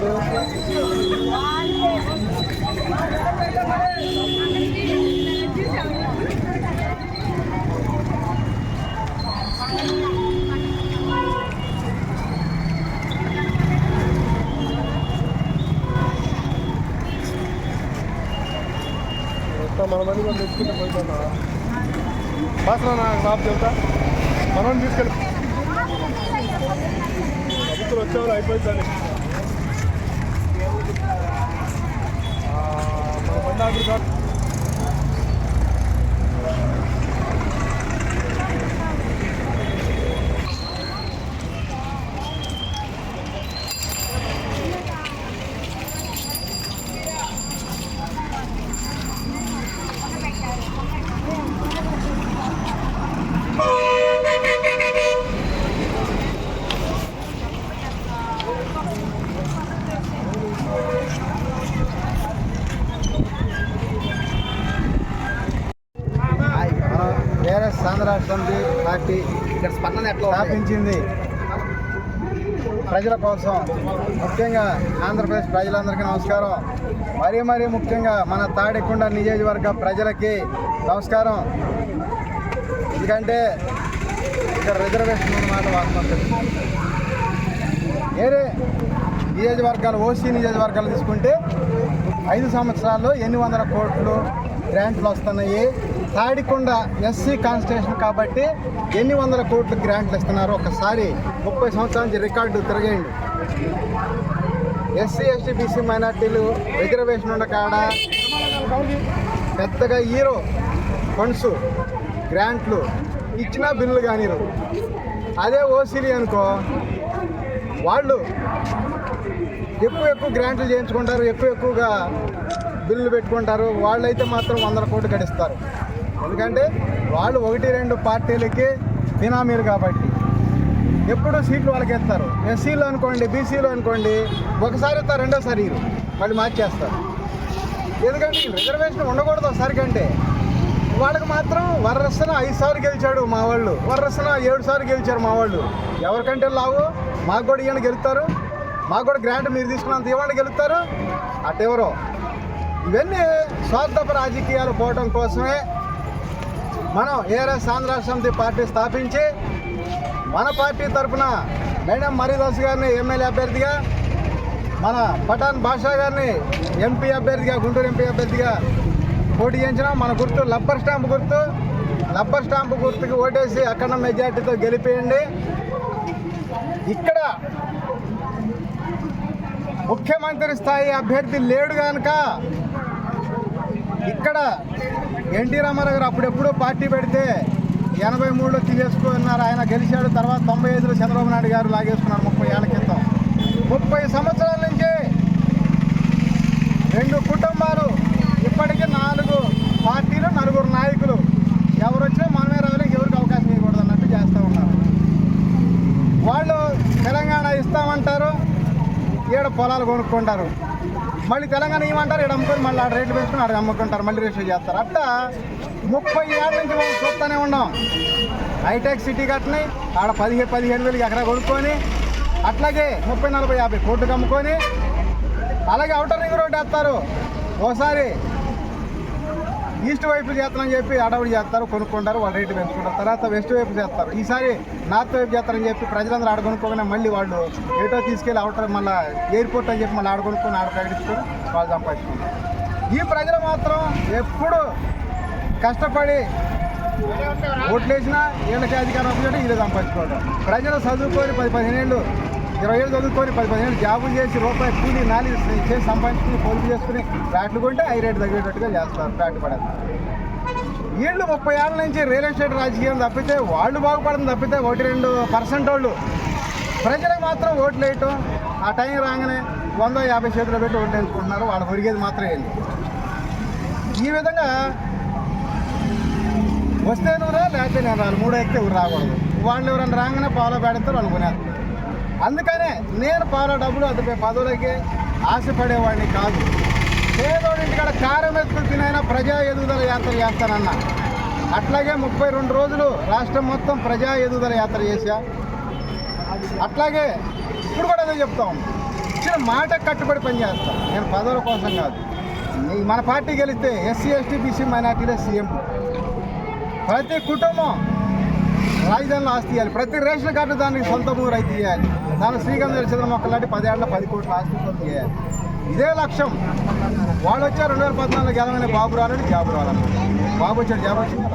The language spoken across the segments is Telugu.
పోతారు మొత్తం మన మంది మనం తెచ్చుకుంటే పోయినా బాసన నాకు బాబు చెబుతా మనం తీసుకెళ్ళి ప్రభుత్వం వచ్చేవాళ్ళు అయిపోయిందని మన బండి రాష్ట్రంది పార్టీ ఇక్కడ స్పందన ఎట్లా స్థాపించింది ప్రజల కోసం. ముఖ్యంగా ఆంధ్రప్రదేశ్ ప్రజలందరికీ నమస్కారం. మరీ మరీ ముఖ్యంగా మన తాడికొండ నియోజకవర్గ ప్రజలకి నమస్కారం. ఎందుకంటే ఇక్కడ రిజర్వేషన్ అన్నమాట వాస్తవం వేరే నియోజకవర్గాలు ఓసీ నియోజకవర్గాలు తీసుకుంటే ఐదు సంవత్సరాల్లో ఎన్ని వందల కోట్లు గ్రాంట్లు వస్తున్నాయి. తాడికొండ ఎస్సీ కాన్స్టిట్యూషన్ కాబట్టి ఎన్ని వందల కోట్లు గ్రాంట్లు ఇస్తున్నారు ఒకసారి ముప్పై సంవత్సరాల నుంచి రికార్డు తిరగేయండి. ఎస్సీ ఎస్టీ బీసీ మైనార్టీలు రిజర్వేషన్ ఉన్న కాడ పెద్దగా హీరో ఫండ్స్ గ్రాంట్లు ఇచ్చిన బిల్లులు కానీ అదే ఓసీలు అనుకో వాళ్ళు ఎక్కువ ఎక్కువ గ్రాంట్లు చేయించుకుంటారు ఎక్కువ ఎక్కువగా బిల్లు పెట్టుకుంటారు వాళ్ళైతే మాత్రం వందల కోట్లు గడిస్తారు. ఎందుకంటే వాళ్ళు ఒకటి రెండు పార్టీలకి బినామీలు కాబట్టి. ఎప్పుడు సీట్లు వాళ్ళకి ఇస్తారు ఎస్సీలో అనుకోండి బీసీలో అనుకోండి ఒకసారి ఇస్తారు రెండోసారి మళ్ళీ మార్చేస్తారు ఎందుకంటే రిజర్వేషన్ ఉండకూడదు ఒకసారి కంటే. వాళ్ళకి మాత్రం వర్రసన ఐదు సార్లు గెలిచాడు మా వాళ్ళు. వర్రసన ఏడు సార్లు గెలిచారు మా వాళ్ళు. ఎవరికంటే లావు? మాకు కూడా ఈయన గెలుస్తారు. మాకు కూడా గ్రాంట్ మీరు తీసుకున్నంత ఇవాళ గెలుస్తారు. అటెవరో? ఇవన్నీ స్వార్థపు రాజకీయాలు పోవటం కోసమే మనం ఏఆర్ఎస్ ఆంధ్ర సమితి పార్టీ స్థాపించి మన పార్టీ తరఫున మేడం మరీదాస్ గారిని ఎమ్మెల్యే అభ్యర్థిగా మన పఠాన్ బాషా గారిని ఎంపీ అభ్యర్థిగా గుంటూరు ఎంపీ అభ్యర్థిగా పోటీ చేయించిన. మన గుర్తు లబ్బర్ స్టాంప్ గుర్తు. లబ్బర్ స్టాంప్ గుర్తుకి ఓటేసి అఖండ మెజార్టీతో గెలిపేయండి. ఇక్కడ ముఖ్యమంత్రి స్థాయి అభ్యర్థి లేడు కనుక ఇక్కడ ఎన్టీ రామారావు గారు అప్పుడెప్పుడో పార్టీ పెడితే ఎనభై మూడులో తీసేసుకున్నారు. ఆయన గెలిచాడు తర్వాత తొంభై ఐదులో చంద్రబాబు నాయుడు గారు లాగేసుకున్నారు ముప్పై ఏళ్ళ క్రితం. ముప్పై సంవత్సరాల నుంచి రెండు కుటుంబాలు ఇప్పటికీ నాలుగు పార్టీలు నలుగురు నాయకులు. ఎవరు వచ్చినా మనమే రావాలి ఎవరికి అవకాశం ఇవ్వకూడదు అన్నట్టు చేస్తూ ఉన్నారు. వాళ్ళు తెలంగాణ ఇస్తామంటారు ఈడ పొలాలు కొనుక్కుంటారు. మళ్ళీ తెలంగాణ ఇవ్వమంటారు ఇక్కడ అమ్ముకొని మళ్ళీ ఆడ రేట్లు పెంచుకుని ఆడ అమ్ముకుంటారు. మళ్ళీ రిజిస్టర్ చేస్తారు. అట్లా ముప్పై ఏళ్ళ నుంచి మనం చూస్తూనే ఉన్నాం. హైటెక్ సిటీ కట్టినాయి. ఆడ పదిహేను పదిహేను వేలకి ఎకరా కొనుక్కొని అట్లాగే ముప్పై నలభై యాభై కోట్లు అమ్ముకొని అలాగే అవుటర్ రింగ్ రోడ్ వేస్తారు. ఓసారి ఈస్ట్ వైపు చేస్తానని చెప్పి అడవులు చేస్తారు కొనుక్కుంటారు వాళ్ళ రేటు పెంచుకుంటారు. తర్వాత వెస్ట్ వైపు చేస్తారు. ఈసారి నార్త్ వైపు చేస్తారని చెప్పి ప్రజలందరూ ఆడుకొనుకోగానే మళ్ళీ వాళ్ళు ఏటో తీసుకెళ్ళి అవుటర్ మళ్ళీ ఎయిర్పోర్ట్ అని చెప్పి మళ్ళీ ఆడుకొనుక్కొని ఆడ ప్రకటించుకొని వాళ్ళు సంపాదించుకుంటారు. ఈ ప్రజలు మాత్రం ఎప్పుడు కష్టపడి ఓట్లేసినా వీళ్ళకి అధికారం వచ్చినట్టు వీళ్ళు సంపాదించుకోవడం ప్రజలు చదువుకొని పది పదిహేను ఏళ్ళు ఇరవై ఏళ్ళు చదువుకొని పది పదిహేను జాబులు చేసి రూపాయి కూలి నాలుగు చేసి సంపాదించుకుని పొదుపు చేసుకుని ఫ్లాట్లు కొంటే ఐ రేటు తగ్గేటట్టుగా చేస్తారు ఫ్లాట్ పడాలి వీళ్ళు ముప్పై ఏళ్ళ నుంచి రియల్ ఎస్టేట్ రాజకీయం తప్పితే వాళ్ళు బాగుపడడం తప్పితే ఒకటి రెండు పర్సెంట్ వాళ్ళు. ప్రజలకు మాత్రం ఓట్లు వేయటం ఆ టైం రాగానే వంద యాభై చేతులు పెట్టి ఓట్లు వేసుకుంటున్నారు వాళ్ళు ఒరిగేది మాత్రమే ఈ విధంగా వస్తే నువ్వు రా లేకపోతే నేను రాను. మూడో ఎక్కితే ఊరు రాకూడదు. వాళ్ళు ఎవరైనా రాగానే పాలో పెడతారు అనుకునేది అందుకనే నేను పాల డబ్బులు అతని పదవులకి ఆశపడేవాడిని కాదు. పేదోడి ఇంటికాడ కారం తినైనా ప్రజా ఎదుగుదల యాత్ర చేస్తానన్నా. అట్లాగే ముప్పై రెండు రోజులు రాష్ట్రం మొత్తం ప్రజా ఎదుగుదల యాత్ర చేశా. అట్లాగే ఇప్పుడు కూడా అదే చెప్తాం ఇచ్చిన మాట కట్టుబడి పనిచేస్తాం నేను పదవుల కోసం కాదు. మన పార్టీ గెలిస్తే ఎస్సీ ఎస్టీ బీసీ మైనార్టీలే సీఎం. ప్రతి కుటుంబం రాజధానిలో ఆస్తి ఇవ్వాలి. ప్రతి రేషన్ కార్డు దానికి సొంత ఊరు రైతు ఇవ్వాలి. దాని శ్రీగంధ చంద్ర మొక్కలు లాంటి పదేళ్ళ పది కోట్ల ఆస్తి చేయాలి ఇదే లక్ష్యం. వాళ్ళు వచ్చారు రెండు వేల పద్నాలుగు గెలవని బాబు రాలని జాబు రాలని బాబు వచ్చాడు జాబు వచ్చింది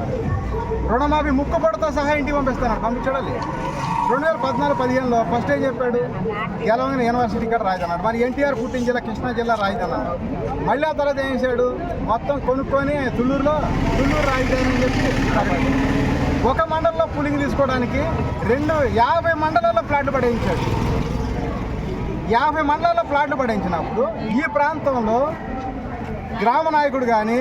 రుణమాఫీ ముక్కు పడతా సహా ఇంటికి పంపిస్తాను పంపించాడా లేదు రెండు వేల పద్నాలుగు పదిహేనులో ఫస్ట్ ఏం చెప్పాడు? గెలవని యూనివర్సిటీ ఇక్కడ రాజన్నాడు మరి ఎన్టీఆర్ పుట్టిన జిల్లా కృష్ణా జిల్లా రాజధాని మళ్ళీ ఆ తర్వాత ఏం చేశాడు? మొత్తం కొనుక్కొని తుళ్ళూరులో తుళ్ళూరు రాజధాని అని చెప్పి ఒక మండలంలో పులింగ్ తీసుకోవడానికి రెండు యాభై మండలాల్లో ప్లాట్లు పడేయించాడు యాభై మండలాల్లో ప్లాట్లు పడేయించినప్పుడు ఈ ప్రాంతంలో గ్రామ నాయకుడు కానీ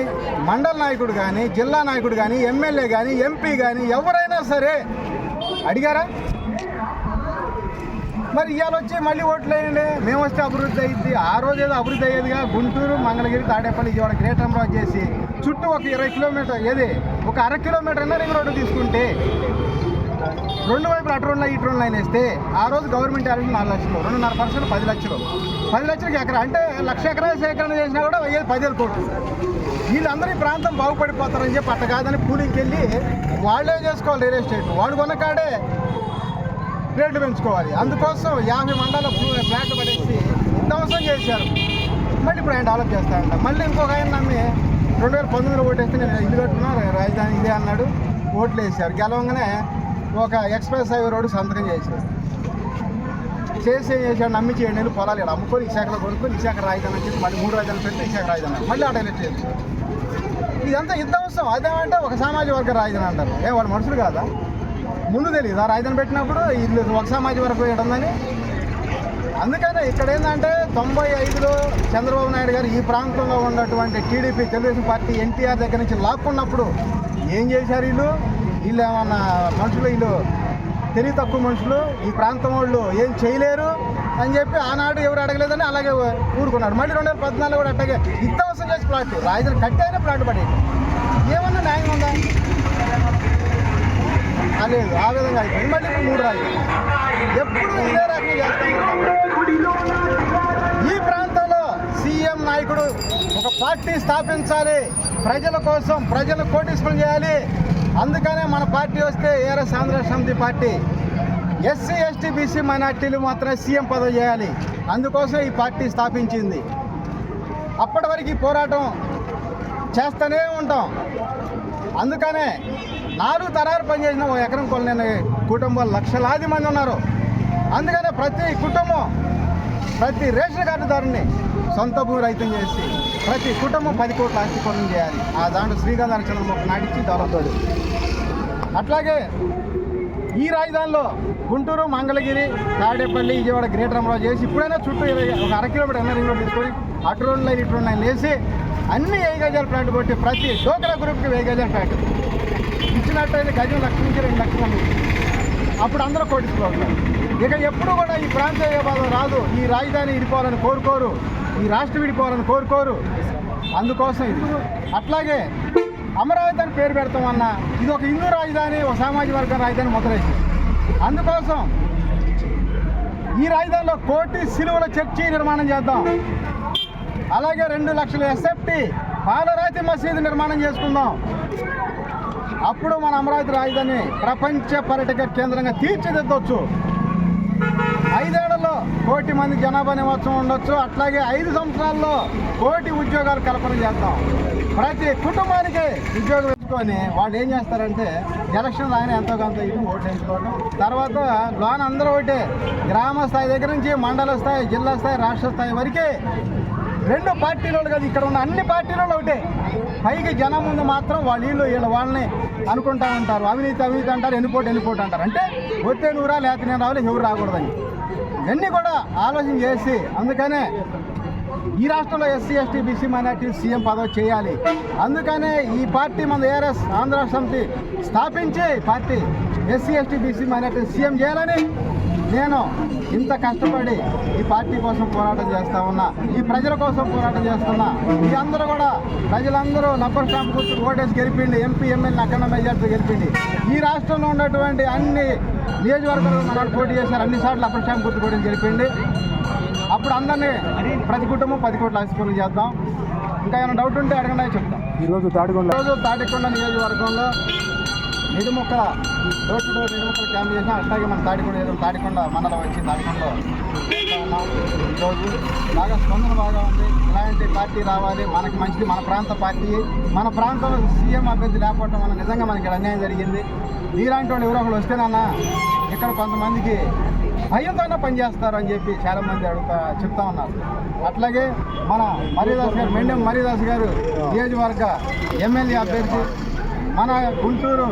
మండల నాయకుడు కానీ జిల్లా నాయకుడు కానీ ఎమ్మెల్యే కానీ ఎంపీ కానీ ఎవరైనా సరే అడిగారా? మరి ఇవాళ వచ్చి మళ్ళీ ఓట్లు మేము వస్తే అభివృద్ధి అయ్యింది ఆ రోజు ఏదో అభివృద్ధి అయ్యేదిగా గుంటూరు మంగళగిరి తాడేపల్లి ఇవాళ గ్రేట్ అమరావతి చేసి చుట్టూ ఒక ఇరవై కిలోమీటర్ ఏది? ఒక అర కిలోమీటర్ అయినా రింగ్ రోడ్డు తీసుకుంటే రెండు వైపులు అటు రెండు ఇటు రెండు లైన్ వేస్తే ఆ రోజు గవర్నమెంట్ యాభై నాలుగు లక్షలు. రెండున్నర పర్సెంట్ పది లక్షలు. పది లక్షలకి ఎకరా అంటే లక్ష ఎకరాలు సేకరణ చేసినా కూడా అయ్యేది పదివేలు కోట్లు. వీళ్ళందరూ ఈ ప్రాంతం బాగుపడిపోతారని చెప్పి అట్ట కాదని కూలింగ్కి వెళ్ళి వాళ్ళే చేసుకోవాలి రియల్ ఎస్టేట్. వాడు కొన్న కాడే రేట్లు పెంచుకోవాలి. అందుకోసం యాభై మండల ఫ్లాట్ పడేసి ధ్వంసం చేశారు. మళ్ళీ ఇప్పుడు ఆయన డెవలప్ చేస్తారంట మళ్ళీ ఇంకొక ఆయన నమ్మి రెండు వేల పంతొమ్మిదిలో ఓటేస్తే నేను ఇల్లు కట్టుకున్నా రాజధాని ఇదే అన్నాడు. ఓట్లు వేశారు. గెలవంగానే ఒక ఎక్స్ప్రెస్ హైవే రోడ్డు సంతకం చేశారు. చేసి ఏం చేశాడు? నమ్మి చేయండి నేను పొలాలు ఇక్కడ అమ్ముకొని విశాఖలో శాఖలో కొనుక్కొని విశాఖ శాఖ రాజధాని అని చెప్పి మళ్ళీ మూడు రాజధానులు పెట్టి విశాఖ రాజధాని మళ్ళీ ఆట ఎలక్ట్ చేశారు. ఇదంతా యుద్ధవసం అదేమంటే ఒక సామాజిక వర్గ రాజధాని అంటారు. ఏ వాళ్ళు మనుషులు కాదా? ముందు తెలియదు. ఆ రాజధాని పెట్టినప్పుడు ఇది ఒక సామాజిక వరకు ఉందని అందుకనే ఇక్కడ ఏంటంటే తొంభై ఐదులో చంద్రబాబు నాయుడు గారు ఈ ప్రాంతంలో ఉన్నటువంటి టీడీపీ తెలుగుదేశం పార్టీ ఎన్టీఆర్ దగ్గర నుంచి లాక్కున్నప్పుడు ఏం చేశారు వీళ్ళు? వీళ్ళు ఏమన్నా మనుషులు వీళ్ళు తెలివి తక్కువ మనుషులు ఈ ప్రాంతం వాళ్ళు ఏం చేయలేరు అని చెప్పి ఆనాడు ఎవరు అడగలేదని అలాగే ఊరుకున్నాడు మళ్ళీ రెండు వేల పద్నాలుగు కూడా అట్టగే ఇద్దవసం చేసి ప్లాట్ రాజధాని కట్టేనే ప్లాట్ పడేది. ఏమన్నా న్యాయం ఉందా? అనేది లేదు ఆ విధంగా అయిపోయింది మళ్ళీ ఇప్పుడు మూడు రాజకీయాలు ఎప్పుడు ఇదే రకంగా చేస్తాం? ఈ ప్రాంతంలో సీఎం నాయకుడు ఒక పార్టీ స్థాపించాలి. ప్రజల కోసం ప్రజలు కోటీశ్వరం చేయాలి. అందుకనే మన పార్టీ వస్తే ఏఆర్ఎస్ ఆంధ్ర సమితి పార్టీ. ఎస్సీ ఎస్టీ బీసీ మైనార్టీలు మాత్రమే సీఎం పదవి చేయాలి. అందుకోసం ఈ పార్టీ స్థాపించింది. అప్పటి వరకు ఈ పోరాటం చేస్తూనే ఉంటాం. అందుకనే నాలుగు తరాలు పనిచేసిన ఓ ఎకరం కొనలేని కుటుంబాలు లక్షలాది మంది ఉన్నారు. అందుకనే ప్రతి కుటుంబం ప్రతి రేషన్ కార్డుదారుని సొంత భూమి రైతం చేసి ప్రతి కుటుంబం పది కోట్ల ఆస్తి కొనం చేయాలి. ఆ దాంట్లో శ్రీగంధ చంద్రబాబు నాటించి దొరకదు అట్లాగే ఈ రాజధానిలో గుంటూరు మంగళగిరి తాడేపల్లి విజయవాడ గ్రేటర్ అమరావతి చేసి ఇప్పుడైనా చుట్టూ ఒక అర కిలోమీటర్ ఎన్న రింగ్ రోడ్ తీసుకొని అటు రెండు లైన్ ఇటు రెండు లైన్ వేసి అన్ని వెయ్యి గజాల ప్లాట్ కొట్టి ప్రతి డోకరా గ్రూప్కి వెయ్యి గజాల ప్లాట్. ఇచ్చినట్టయితే గజం లక్ష నుంచి రెండు లక్షలు అప్పుడు అందరూ కోటించుకోవాలి ఇక ఎప్పుడు కూడా ఈ ప్రాంతీయ వివాదం రాదు. ఈ రాజధాని విడిపోవాలని కోరుకోరు. ఈ రాష్ట్రం విడిపోవాలని కోరుకోరు. అందుకోసం ఇది. అట్లాగే అమరావతి అని పేరు పెడతామన్నా ఇది ఒక హిందూ రాజధాని ఒక సామాజిక వర్గం రాజధాని మొదలైంది. అందుకోసం ఈ రాజధానిలో కోటి సిలువల చర్చి నిర్మాణం చేద్దాం. అలాగే రెండు లక్షల ఎస్ఎఫ్టి పాలరాతి మసీదు నిర్మాణం చేసుకుందాం. అప్పుడు మన అమరావతి రాజధాని ప్రపంచ పర్యాటక కేంద్రంగా తీర్చిదిద్దొచ్చు. ఐదేళ్ళలో కోటి మంది జనాభా నివాసం ఉండొచ్చు. అట్లాగే ఐదు సంవత్సరాల్లో కోటి ఉద్యోగాలు కల్పన చేద్దాం. ప్రతి కుటుంబానికి ఉద్యోగం పెట్టుకొని వాళ్ళు ఏం చేస్తారంటే ఎలక్షన్ ఆయన ఎంతో కొంత ఇది ఓటు వేసుకోవడం తర్వాత లోన్ అందరూ ఒకటే. గ్రామ స్థాయి దగ్గర నుంచి మండల స్థాయి జిల్లా స్థాయి రాష్ట్ర స్థాయి వరకే రెండు పార్టీలు కాదు ఇక్కడ ఉన్న అన్ని పార్టీలలో ఒకటే. పైకి జనం ముందు మాత్రం వాళ్ళు వీళ్ళు వీళ్ళ వాళ్ళని అనుకుంటా ఉంటారు. అవినీతి అవినీతి అంటారు ఎన్నిపోటు ఎన్నిపోటు అంటారు. అంటే వస్తే నువ్వురా లేక నేను రావాలి ఎవరు రాకూడదని ఇవన్నీ కూడా ఆలోచన చేసి అందుకనే ఈ రాష్ట్రంలో SC ST BC minority CM పదవి చేయాలి. అందుకనే ఈ పార్టీ మన ఏఆర్ఎస్ ఆంధ్ర సమితి స్థాపించి party SC ST BC minority CM చేయాలని నేను ఇంత కష్టపడి ఈ పార్టీ కోసం పోరాటం చేస్తా ఉన్నా ఈ ప్రజల కోసం పోరాటం చేస్తున్నా ఈ అందరూ కూడా ప్రజలందరూ లబ్బర్ స్టాంప్ గుర్తు ఓటేసి గెలిపిండి ఎంపీ ఎమ్మెల్యే అక్కడ మెజార్టీ గెలిపిండి. ఈ రాష్ట్రంలో ఉన్నటువంటి అన్ని నియోజకవర్గాలు మన పోటీ చేశారు అన్ని సార్లు లబ్బర్ స్టాంప్ గుర్తు కూడా గెలిపిండి. అప్పుడు అందరినీ ప్రతి కుటుంబం పది కోట్ల ఆసుపత్రులు చేద్దాం. ఇంకా ఏమైనా డౌట్ ఉంటే అడగండి చెప్తాం. ఈరోజు తాడికొండ ఈరోజు తాటికొండ నియోజకవర్గంలో Nidumukkala door to door Nidumukkala camp చేసినా అట్లాగే మన తాడికొండ ఏదో తాడికొండ మండలం వచ్చి తాడికొండలో. ఈరోజు బాగా స్పందన బాగా ఉంది. ఇలాంటి పార్టీ రావాలి? మనకి మంచిది మన ప్రాంత పార్టీ. మన ప్రాంతంలో సీఎం అభ్యర్థి లేకపోవడం వల్ల నిజంగా మనకి ఇక్కడ అన్యాయం జరిగింది. మీలాంటి వాళ్ళు ఎవరో ఒకరు వస్తేనన్నా ఇక్కడ కొంతమందికి భయంతోనే పనిచేస్తారు అని చెప్పి చాలామంది అడుగుతా చెప్తా ఉన్నారు. అట్లాగే మన మరీదాస్ గారు మెండెం మరీదాస్ గారు నియోజకవర్గ ఎమ్మెల్యే అభ్యర్థి మన గుంటూరు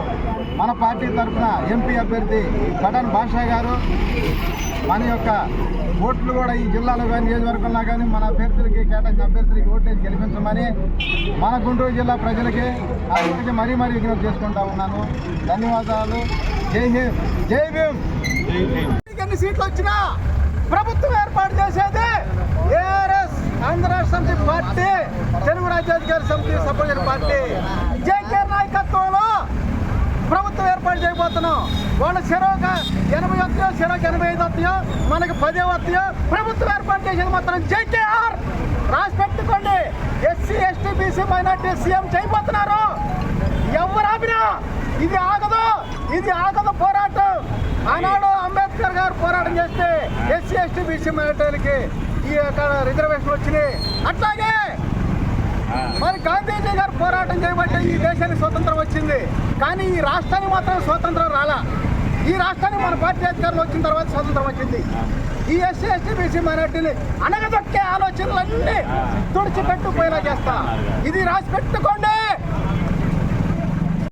మన పార్టీ తరఫున ఎంపీ అభ్యర్థి పఠాన్ బాషా గారు మన యొక్క ఓట్లు కూడా ఈ జిల్లాలో కానీ నియోజకవర్గంలో కానీ మన అభ్యర్థులకి కేటాయించిన అభ్యర్థులకి ఓటేజ్ గెలిపించమని మన గుంటూరు జిల్లా ప్రజలకి అందరికీ మరీ మరీ విజ్ఞప్తి చేసుకుంటా ఉన్నాను. ధన్యవాదాలు. జై హింద్. జై భీమ్. ఎన్ని సీట్లు వచ్చినా ప్రభుత్వం ఏర్పాటు చేసేది ఏఆర్ఎస్ ఆంధ్ర రాష్ట్ర సమితి పార్టీ తెలుగు రాజ్యాధికార సమితి సభ్యుల పార్టీ. ఏర్పాటు వాళ్ళ చెరొక ఎనభై వస్తాయో చెరొక ఎనభై ఐదు వస్తాయో మనకి పదే వస్తాయో ప్రభుత్వం ఏర్పాటు చేసేది మాత్రం జేకేఆర్. రాసి పెట్టుకోండి. SC ST BC minority CM చేయబోతున్నారు. ఎవరు ఆపినా ఇది ఆగదు. ఇది ఆగదు పోరాటం. ఆనాడు అంబేద్కర్ గారు పోరాటం చేస్తే ఎస్సీ ఎస్టీ బీసీ మైనార్టీలకి ఈ యొక్క రిజర్వేషన్ వచ్చినాయి. అట్లాగే మరి గాంధీజీ గారు పోరాటం చేయబట్టే ఈ దేశానికి స్వతంత్రం వచ్చింది. కానీ ఈ రాష్ట్రానికి మాత్రం స్వతంత్రం రాలా. ఈ రాష్ట్రానికి మన పార్టీ అధికారులు వచ్చిన తర్వాత స్వతంత్రం వచ్చింది. ఈ ఎస్సీ ఎస్టీ బీసీ మైనార్టీని అనగదొక్కే ఆలోచనలన్నీ తుడిచిపెట్టుకుపోయేలా చేస్తా. ఇది రాసి పెట్టుకోండి.